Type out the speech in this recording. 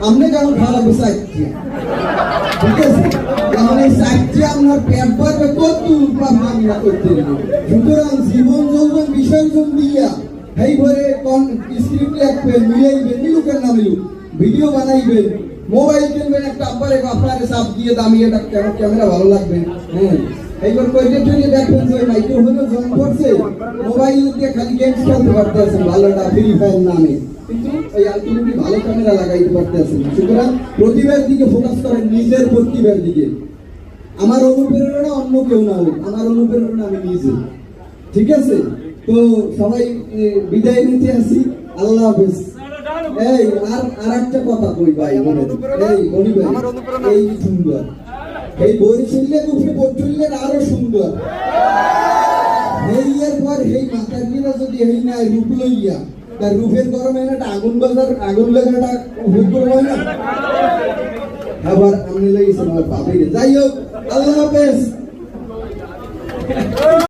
আপনি কেমন খাওয়াবো চাইছি ঠিক আছে তাহলে চাইছি আপনার পেট ভরবে কত উৎপাদ না করতে সুতরাং জীবন যৌবন বিসর্জন দিয়া এই ভরে স্ক্রিপ্ট লিখবেন মিলাইবেন মিলুকের না ভিডিও বানাইবেন মোবাইল কিনবেন একটা আব্বারে আপনারে চাপ দিয়ে দামি একটা ক্যামেরা ক্যামেরা ভালো লাগবে হ্যাঁ এইবার কইতে টইতে দেখবেন যে মাইক্রোফোনে জয়েন করছে মোবাইল দিয়ে খালি গেমস খেলতে পারতেছেন ভালোটা ফ্রি ফায়ার নামে কিন্তু ওই আলটিমেটলি ভালো ক্যামেরা লাগাইতে পারতেছেন সুতরাং প্রতিভার দিকে ফোকাস করেন নিজের প্রতিভার দিকে। আমার অনুপ্রেরণা অন্য কেউ না হোক আমার অনুপ্রেরণা আমি নিজে। ঠিক আছে? তো সবাই বিদায় নিতে আসি। আল্লাহ হাফেজ। এই আর আর একটা কথা কই ভাই এই বলি ভাই এই সুন্দর। এই বটুলের আরও সুন্দর। এই এর পর এই গিরা যদি এই না রূপ লইয়া তার রুফের গরমে একটা আগুন বাজার আগুন লাগাটা ভোগ করব না। আবার আমি লাগিয়েছেন আমার বাবিরে যাই হোক, আল্লাহ হাফেজ।